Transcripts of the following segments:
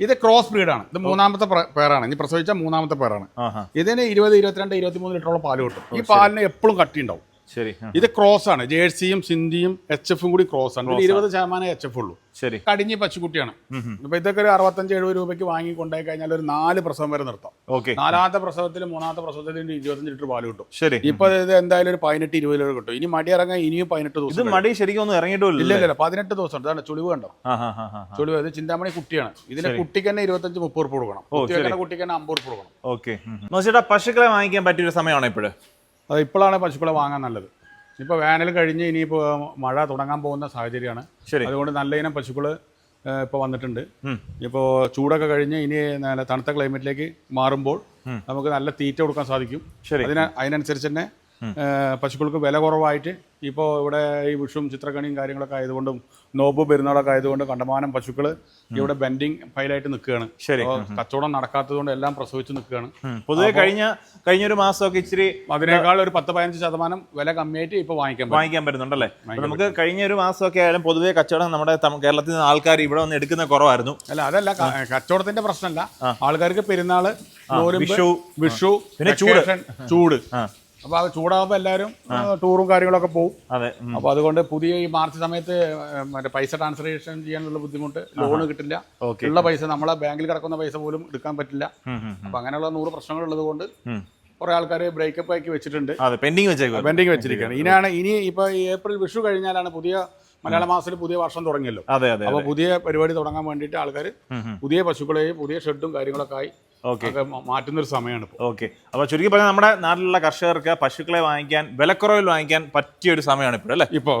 ഇത് ക്രോസ് ബ്രീഡാണ് ഇത് മൂന്നാമത്തെ പ്ര- പേരാണ്. ഇനി പ്രസവിച്ച മൂന്നാമത്തെ പേരാണ്. ഇതിന് ഇരുപത് ഇരുപത്തിരണ്ട് ഇരുപത്തിമൂന്ന് ലിറ്ററോളം പാൽ കിട്ടും. ഈ പാലിന് എപ്പോഴും കട്ടി ഉണ്ടാവും ശരി ഇത് ക്രോസ് ആണ്. ജേഴ്സിയും സിന്ധിയും എച്ച് എഫും കൂടി ക്രോസ് ആണ്. ഇരുപത് ശതമാനം എച്ച് എഫ് ഉള്ളൂ. ശരി. കടിഞ്ഞി പച്ചക്കുട്ടിയാണ് അപ്പൊ ഇതൊക്കെ ഒരു അറുപത്തഞ്ച് എഴുപത് രൂപയ്ക്ക് വാങ്ങി കൊണ്ടുപോയി കഴിഞ്ഞാൽ ഒരു നാല് പ്രസവം വരെ നിർത്താം. ഓക്കെ. നാലാമത്തെ പ്രസവത്തിൽ മൂന്നാമത്തെ പ്രസവത്തിൽ ഇതിന് ഇരുപത്തഞ്ച് ലിറ്റർ പാൽ കിട്ടും. ശരി. ഇപ്പൊ ഇത് എന്തായാലും ഒരു പതിനെട്ട് ഇരുപത് ലിറ്റർ കിട്ടും. ഇനി മടി ഇറങ്ങാൻ ഇനിയും പതിനെട്ട് ഇത് ദിവസം മടി ശരിക്കും ഒന്നും ഇറങ്ങിയിട്ടില്ല ഇല്ല ഇല്ല പതിനെട്ട് ദിവസം ഉണ്ട്. ഇതാണ് ചുളിവ് കണ്ടോ? ചുളിവ്. ഇത് ചിന്താമണി കുട്ടിയാണ്. ഇതിന്റെ കുട്ടിക്ക് തന്നെ ഇരുപത്തഞ്ച് മുപ്പത് ഉറുപ്പ് കൊടുക്കണം. കുട്ടിക്ക് തന്നെ അമ്പത് ഉറുപ്പ് കൊടുക്കണം. ഓക്കെ. പശുക്കളെ വാങ്ങിക്കാൻ പറ്റിയ ഒരു സമയമാണ് ഇപ്പോഴ്? അത് ഇപ്പോഴാണ് പശുക്കളെ വാങ്ങാൻ നല്ലത്. ഇപ്പോൾ വേനൽ കഴിഞ്ഞ് ഇനിയിപ്പോൾ മഴ തുടങ്ങാൻ പോകുന്ന സാഹചര്യമാണ്. ശരി. അതുകൊണ്ട് നല്ല ഇനം പശുക്കൾ ഇപ്പോൾ വന്നിട്ടുണ്ട്. ഇപ്പോൾ ചൂടൊക്കെ കഴിഞ്ഞ് ഇനി തണുത്ത ക്ലൈമറ്റിലേക്ക് മാറുമ്പോൾ നമുക്ക് നല്ല തീറ്റ കൊടുക്കാൻ സാധിക്കും. ശരി. അതിന് അതിനനുസരിച്ച് തന്നെ പശുക്കൾക്ക് വില കുറവായിട്ട് ഇപ്പോൾ ഇവിടെ ഈ വിഷും ചിത്രക്കണിയും കാര്യങ്ങളൊക്കെ ആയതുകൊണ്ടും നോബ് പെരുന്നാളൊക്കെ ആയതുകൊണ്ട് കണ്ടമാനം പശുക്കൾ ഇവിടെ ബെൻഡിങ് ഫയലായിട്ട് നിൽക്കുകയാണ്. ശരി. കച്ചവടം നടക്കാത്തതുകൊണ്ട് എല്ലാം പ്രസവിച്ച് നിൽക്കുകയാണ്. പൊതുവേ കഴിഞ്ഞ കഴിഞ്ഞ ഒരു മാസമൊക്കെ ഇച്ചിരി അതിനേക്കാൾ ഒരു പത്ത് പതിനഞ്ച് ശതമാനം വില കമ്മിയായിട്ട് ഇപ്പോൾ വാങ്ങിക്കാൻ വാങ്ങിക്കാൻ പറ്റുന്നുണ്ടല്ലേ? നമുക്ക് കഴിഞ്ഞ ഒരു മാസമൊക്കെ ആയാലും പൊതുവെ കച്ചവടം നമ്മുടെ കേരളത്തിൽ നിന്ന് ആൾക്കാർ ഇവിടെ വന്ന് എടുക്കുന്ന കുറവായിരുന്നു. അല്ല അതല്ല കച്ചവടത്തിന്റെ പ്രശ്നമല്ല. ആൾക്കാർക്ക് പെരുന്നാൾ വിഷു, വിഷു പിന്നെ ചൂട്. ചൂട്. ആ അപ്പൊ അത് ചൂടാകുമ്പോ എല്ലാവരും ടൂറും കാര്യങ്ങളൊക്കെ പോകും അതെ അപ്പോൾ അപ്പൊ അതുകൊണ്ട് പുതിയ ഈ മാർച്ച് സമയത്ത് മറ്റേ പൈസ ട്രാൻസ്ലേഷൻ ചെയ്യാനുള്ള ബുദ്ധിമുട്ട് ലോണ് കിട്ടില്ല. ഉള്ള പൈസ നമ്മളെ ബാങ്കിൽ കിടക്കുന്ന പൈസ പോലും എടുക്കാൻ പറ്റില്ല. അപ്പൊ അങ്ങനെയുള്ള നൂറ് പ്രശ്നങ്ങൾ ഉള്ളത് കൊണ്ട്. കുറെ ആൾക്കാർ ബ്രേക്കപ്പ് ആക്കി വെച്ചിട്ടുണ്ട്. പെൻഡിങ് വെച്ചേക്കും പെൻഡിങ് വെച്ചിരിക്കുകയാണ്. ഇനിയാണ് ഇനി ഇപ്പൊ ഏപ്രിൽ വിഷു കഴിഞ്ഞാലാണ് പുതിയ മലയാള മാസത്തിൽ പുതിയ വർഷം തുടങ്ങിയല്ലോ. അതെ അതെ അപ്പൊ പുതിയ പരിപാടി തുടങ്ങാൻ വേണ്ടിയിട്ട് ആൾക്കാർ. പുതിയ പശുക്കളെയും പുതിയ ഷെഡും കാര്യങ്ങളൊക്കെ ആയി മാറ്റുന്ന ഒരു സമയമാണ് ഓക്കെ. അപ്പോൾ ചുരുക്കി പറഞ്ഞാൽ നമ്മുടെ നാട്ടിലുള്ള കർഷകർക്ക് പശുക്കളെ വാങ്ങിക്കാൻ വിലക്കുറവിൽ വാങ്ങിക്കാൻ പറ്റിയ ഒരു സമയമാണ് ഇപ്പോൾ അല്ലേ? ഇപ്പോൾ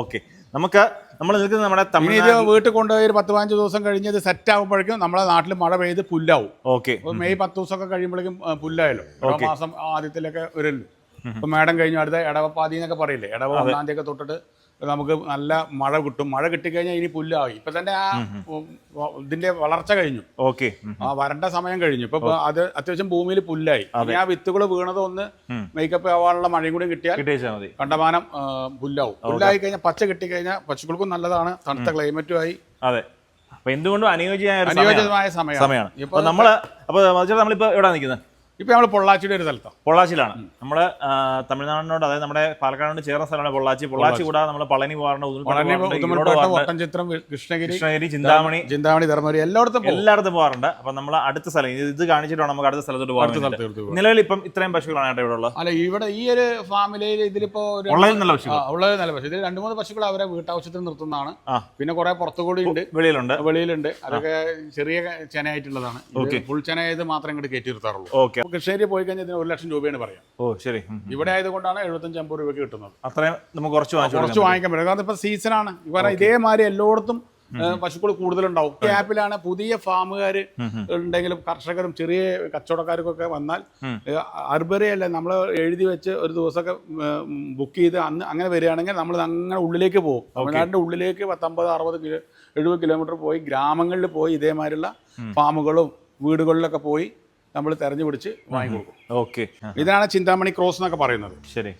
ഓക്കെ. നമുക്ക് നമ്മൾ നിൽക്കുന്നത് നമ്മുടെ തമിഴ് തമിഴ്നാട് വീട്ടിൽ കൊണ്ടുപോയി ഒരു പത്ത് പതിനഞ്ച് ദിവസം കഴിഞ്ഞ് ഇത് സെറ്റ് ആകുമ്പോഴേക്കും നമ്മുടെ നാട്ടിൽ മഴ പെയ്ത് പുല്ലാവും. ഓക്കെ. മെയ് പത്ത് ദിവസമൊക്കെ കഴിയുമ്പോഴേക്കും പുല്ലായല്ലോ. മാസം ആദ്യത്തിലൊക്കെ വരുമല്ലോ ഇപ്പൊ മേടം കഴിഞ്ഞു അടുത്ത ഇടവപ്പാതി എന്നൊക്കെ പറയില്ലേ? ഇടവ ഒന്നാം തീയതി ഒക്കെ തൊട്ടിട്ട് നമുക്ക് നല്ല മഴ കിട്ടും. മഴ കിട്ടിക്കഴിഞ്ഞാൽ ഇനി പുല്ലായി. ഇപ്പൊ തന്നെ ആ ഇതിന്റെ വളർച്ച കഴിഞ്ഞു. ഓക്കെ. ആ വരണ്ട സമയം കഴിഞ്ഞു. ഇപ്പൊ അത് അത്യാവശ്യം ഭൂമിയിൽ പുല്ലായി. ഇനി ആ വിത്തുകൾ വീണത് ഒന്ന് മേക്കപ്പ് ആവാനുള്ള മഴയും കൂടി കിട്ടിയാൽ കണ്ടമാനം പുല്ലാവും. പുല്ലായി കഴിഞ്ഞാൽ പച്ച കിട്ടിക്കഴിഞ്ഞാൽ പശുക്കൾക്കും നല്ലതാണ്. തണുത്ത ക്ലൈമറ്റുമായി. അതെ. അപ്പൊ എന്തുകൊണ്ടും അനുയോജ്യമായ സമയമാണ്. ഇപ്പൊ നമ്മൾ അപ്പൊ നമ്മളിപ്പോ എവിടെ നിൽക്കുന്നത് ഇപ്പൊ നമ്മൾ പൊള്ളാച്ചിയുടെ ഒരു സ്ഥലത്താണ് പൊള്ളാച്ചിയിലാണ്. നമ്മൾ തമിഴ്നാടിനോട് അതായത് നമ്മുടെ പാലക്കാടിനോട് ചേർന്ന സ്ഥലമാണ് പൊള്ളാച്ചി. പൊള്ളാച്ചി കൂടാതെ നമ്മൾ പളനി പോകാറുണ്ട് ഒട്ടൻചിത്രം കൃഷ്ണഗിരി കൃഷ്ണഗിരി ചിന്താമണി ചിന്താമണി ധർമ്മപുരി എല്ലായിടത്തും എല്ലായിടത്തും പോകാറുണ്ട്. അപ്പൊ നമ്മൾ അടുത്ത സ്ഥലം ഇത് കാണിച്ചിട്ടാണ് നമുക്ക് അടുത്ത സ്ഥലത്തോട്ട് പോകാൻ നിലവിൽ ഇപ്പം ഇത്രയും പശുക്കളാണ് ഇവിടെ ഉള്ളത്? അല്ല ഇവിടെ ഈ ഒരു ഫാമിലിയിൽ ഇതിലിപ്പോ നല്ല പശു ഉള്ളത് നല്ല പശു. ഇതിൽ രണ്ട് മൂന്ന് പശുക്കൾ അവരെ വീട്ടാവശ്യത്തിന് നിർത്തുന്നതാണ്. പിന്നെ കുറെ പുറത്തു കൂടി ഉണ്ട്. വെളിയിലുണ്ട്. വെളിയിലുണ്ട്. അതൊക്കെ ചെറിയ ചെനയായിട്ടുള്ളതാണ്. ഫുൾ ചെന ഇത് മാത്രം ഇങ്ങോട്ട് കയറ്റി നിർത്താറുള്ളൂ. ഓക്കെ. കൃഷ്ണഗിരി പോയി കഴിഞ്ഞാൽ ഇതിന് ഒരു ലക്ഷം രൂപയാണ് പറയാം. ഓ ശരി. ഇവിടെ ആയതുകൊണ്ടാണ് എഴുപത്തഞ്ച് അമ്പത് രൂപയ്ക്ക് കിട്ടുന്നത്. അത്രയും നമുക്ക് കുറച്ച് കുറച്ച് വാങ്ങിക്കാൻ പറ്റും. കാരണം ഇപ്പൊ സീസണാണ് ഇവരെ ഇതേമാതിരി എല്ലായിടത്തും പശുക്കൾ കൂടുതലുണ്ടാവും. ഈ ആപ്പിലാണ് പുതിയ ഫാമുകാർ ഉണ്ടെങ്കിലും കർഷകരും ചെറിയ കച്ചവടക്കാർക്കൊക്കെ വന്നാൽ അർബറിയല്ല നമ്മൾ എഴുതി വെച്ച് ഒരു ദിവസമൊക്കെ ബുക്ക് ചെയ്ത് അന്ന് അങ്ങനെ വരികയാണെങ്കിൽ നമ്മൾ അങ്ങനെ ഉള്ളിലേക്ക് പോകും. തമിഴ്നാടിന്റെ ഉള്ളിലേക്ക് പത്തൊമ്പത് അറുപത് കിലോ എഴുപത് കിലോമീറ്റർ പോയി ഗ്രാമങ്ങളിൽ പോയി ഇതേമാതിരിയുള്ള ഫാമുകളും വീടുകളിലൊക്കെ പോയി നമ്മൾ തെരഞ്ഞു പിടിച്ച് വാങ്ങിക്കൊടുക്കും ഓക്കെ. ഇതാണ് ചിന്താമണി ക്രോസ് എന്നൊക്കെ പറയുന്നത്. ശരി.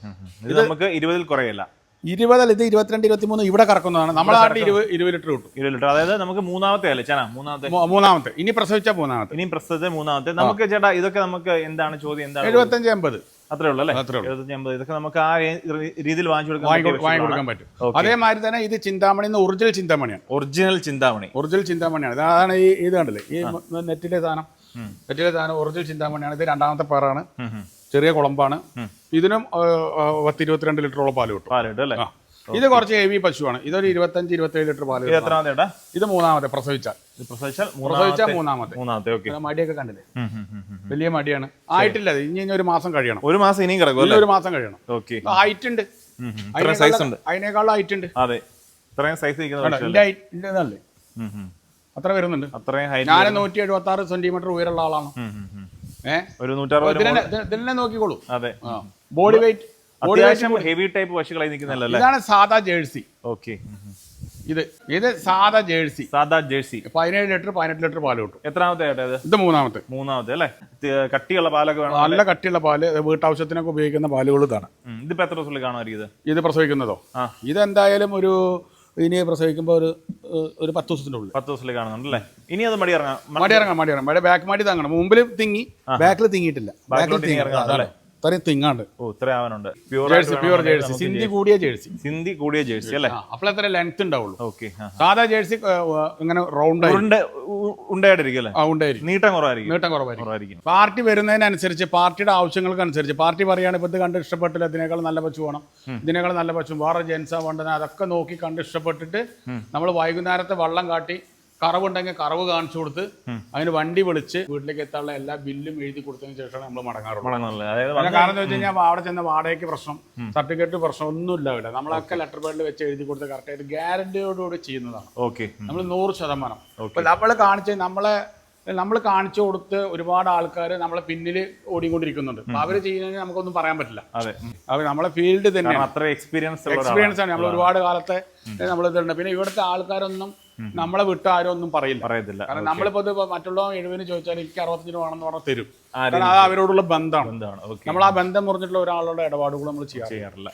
ഇത് നമുക്ക് ഇരുപതിൽ കുറയല്ല. ഇരുപതല്ല ഇത് ഇരുപത്തിരണ്ട് ഇരുപത്തിമൂന്ന് ഇവിടെ കറക്കുന്നതാണ്. നമ്മളെ നാട്ടിൽ ഇരുപത് ഇരുപത് ലിറ്റർ കിട്ടും. ഇരുപത് ലിറ്റർ. അതായത് നമുക്ക് മൂന്നാമത്തെ അല്ലേ? ചേട്ടാ മൂന്നാമത്തെ. മൂന്നാമത്തെ. ഇനി പ്രസവിച്ച മൂന്നാമത്തെ. ഇനി പ്രസവിച്ച മൂന്നാമത്തെ. നമുക്ക് ചേട്ടാ ഇതൊക്കെ നമുക്ക് എന്താണ് ചോദ്യം? എന്താണ് എഴുപത്തഞ്ച് എൺപത് അത്രേ ഉള്ളൂ അല്ലേ? അത്രേ ഉള്ളൂ. എഴുപത്തഞ്ച് അമ്പത്. ഇതൊക്കെ നമുക്ക് ആ രീതിയിൽ വാങ്ങിച്ചു കൊടുക്കാൻ പറ്റും. അതേമാതിരി തന്നെ ഇത് ചിന്താമണി ഒറിജിനൽ ചിന്താമണിയാണ്. ഒറിജിനൽ ചിന്താമണി. ഒറിജിനൽ ചിന്താമണിയാണ്. അതാണ് ഈ ഇത് കണ്ടല്ലേ ഈ നെറ്റിലെ സാധനം. നെറ്റിലെ സാധനം ഒറിജിനൽ ചിന്താമണിയാണ്. ഇത് രണ്ടാമത്തെ ഉം. ചെറിയ കുളമ്പാണ്. ഇതിനും പത്ത് ഇരുപത്തിരണ്ട് ലിറ്ററോളം പാൽ കിട്ടും. പാൽ കിട്ടും അല്ലേ? ഇത് കുറച്ച് ഹെവി പശുവാണ്. ഇതൊരു ഇരുപത്തഞ്ച് ഇരുപത്തേഴ് ലിറ്റർ പാൽ ഇത് കിട്ടും. എത്രാമത്തെ ഇത് മൂന്നാമത്തെ പ്രസവിച്ചാൽ. പ്രസവിച്ചാൽ പ്രസവിച്ചാൽ മൂന്നാമത്തെ. മൂന്നാമത്തെ ഓക്കെ മടിയൊക്കെ കണ്ടില്ലേ? വലിയ മടിയാണ്. ആയിട്ടില്ല ഇനി ഇനി ഒരു മാസം കഴിയണം. ഒരു മാസം ഇനിയും കിടക്കും ഒരു മാസം കഴിയണം. ഓക്കെ ഹൈറ്റ് ഉണ്ട്. സൈസ് ഉണ്ട്. അതിനേക്കാളും ഹൈറ്റ് ഉണ്ട്. അതെ. ഇത്രയും സൈസ് അത്ര വരുന്നുണ്ട്. അത്രയും ഞാൻ നൂറ്റി എഴുപത്തി ആറ് സെന്റിമീറ്റർ ഉയരമുള്ള ആളാണ്. ഒരു ഇതിനെ നോക്കിക്കോളൂ. അതെ. Body weight body heavy type പശുക്കളായി നിൽക്കുന്നല്ലോ ഇതാണ് സാധാ ജേഴ്സി. ഓക്കെ ഇത് ഇത് സാധാ ജേഴ്സി. സാധാ ജേഴ്സി. പതിനേഴ് ലിറ്റർ പതിനെട്ട് ലിറ്റർ പാൽ കിട്ടും. എത്രാമത്തെ ഇത്? മൂന്നാമത്തെ. മൂന്നാമത്തെ അല്ലേ? കട്ടിയുള്ള പാലൊക്കെ വേണം നല്ല കട്ടിയുള്ള പാൽ വീട്ടാവശ്യത്തിനൊക്കെ ഉപയോഗിക്കുന്ന പാലുകൾ ഇതാണ്. ഇതിപ്പോ എത്ര ദിവസത്തിൽ കാണുമായിരിക്കും ഇത്? ഇത് പ്രസവിക്കുന്നതോ? ഇത് എന്തായാലും ഒരു ഇനി പ്രസവിക്കുമ്പോൾ ഒരു ഒരു പത്ത് ദിവസത്തിന്റെ ഉള്ളിൽ. പത്ത് ദിവസത്തിൽ കാണുന്നുണ്ട് അല്ലേ ഇനി അത് മടി ഇറങ്ങാം മടി ഇറങ്ങാം മടി ഇറങ്ങാം മടി ബാക്ക് മടി താങ്ങണം. മുമ്പിൽ തിങ്ങി ബാക്കിൽ തിങ്ങിയിട്ടില്ല. ബാക്കിൽ തിങ്ങി. ഇറങ്ങാം, അതാണ്. ഇത്രയും തിങ്ങാണ്ട് ഓ ഇത്ര ആവാനുണ്ട്. ജേഴ്സി പ്യൂർ ജേഴ്സി സിന്ധി കൂടിയ ജേഴ്സി സിന്ധി കൂടിയ ജേഴ്സി അല്ലേ? അപ്പോൾ എത്ര ലെങ്ത് ഉണ്ടാവുള്ളൂ. ഓക്കെ സാധാ ജേഴ്സി ഇങ്ങനെ റൗണ്ട് ഉണ്ടായിട്ടിരിക്കും അല്ലേ? ഉണ്ടായിരിക്കും. നീട്ടം കുറവായിരിക്കും. നീട്ടം കുറവായിരിക്കും. പാർട്ടി വരുന്നതിനനുസരിച്ച് പാർട്ടിയുടെ ആവശ്യങ്ങൾക്ക് അനുസരിച്ച് പാർട്ടി പറയുകയാണ് ഇപ്പോൾ ഇത് കണ്ട് ഇഷ്ടപ്പെട്ടില്ല ഇതിനേക്കാൾ നല്ല പശു വേണം. ഇതിനേക്കാൾ നല്ല പശു വേറെ ജെൻസാ വേണ്ടത് അതൊക്കെ നോക്കി കണ്ട് ഇഷ്ടപ്പെട്ടിട്ട് നമ്മൾ വൈകുന്നേരത്തെ വള്ളം കാട്ടി കറവുണ്ടെങ്കിൽ കറവ് കാണിച്ചു കൊടുത്ത് അതിന് വണ്ടി വിളിച്ച് വീട്ടിലേക്ക് എത്താനുള്ള എല്ലാ ബില്ലും എഴുതി കൊടുത്തതിന് ശേഷമാണ് നമ്മൾ മടങ്ങാറുള്ളത്. കാരണം എന്ന് വെച്ച് കഴിഞ്ഞാൽ അവിടെ ചെന്ന വാടകയ്ക്ക് പ്രശ്നം സർട്ടിഫിക്കറ്റ് പ്രശ്നം ഒന്നുമില്ല ഇവിടെ നമ്മളൊക്കെ ലെറ്റർ പേഡിൽ വെച്ച് എഴുതി കൊടുത്ത് കറക്റ്റായിട്ട് ഗ്യാരണ്ടിയോടുകൂടി ചെയ്യുന്നതാണ്. ഓക്കെ. നമ്മൾ നൂറ് ശതമാനം. അപ്പൊ നമ്മൾ കാണിച്ച് നമ്മളെ നമ്മൾ കാണിച്ചു കൊടുത്ത് ഒരുപാട് ആൾക്കാർ നമ്മളെ പിന്നിൽ ഓടിക്കൊണ്ടിരിക്കുന്നുണ്ട്. അപ്പൊ അവർ ചെയ്യുന്നതിന് നമുക്കൊന്നും പറയാൻ പറ്റില്ല. അതെ. ഉം. നമ്മളെ ഫീൽഡ് തന്നെ എക്സ്പീരിയൻസ് എക്സ്പീരിയൻസ് ആണ്. നമ്മൾ ഒരുപാട് കാലത്തെ നമ്മൾ ഇതുണ്ട്. പിന്നെ ഇവിടുത്തെ ആൾക്കാരൊന്നും നമ്മളെ വിട്ട് ആരും ഒന്നും പറയില്ല. പറയത്തില്ല. കാരണം നമ്മളിപ്പോ ഇത് മറ്റുള്ള എഴുപതിന് ചോദിച്ചാൽ എനിക്ക് അറുപത്തഞ്ചിന് വേണമെന്ന് പറഞ്ഞാൽ തരും. കാരണം അത് അവരോടുള്ള ബന്ധമാണ്. നമ്മൾ ആ ബന്ധം മുറിഞ്ഞിട്ടുള്ള ഒരാളുടെ ഇടപാടുകൾ നമ്മൾ ചെയ്യാറില്ല.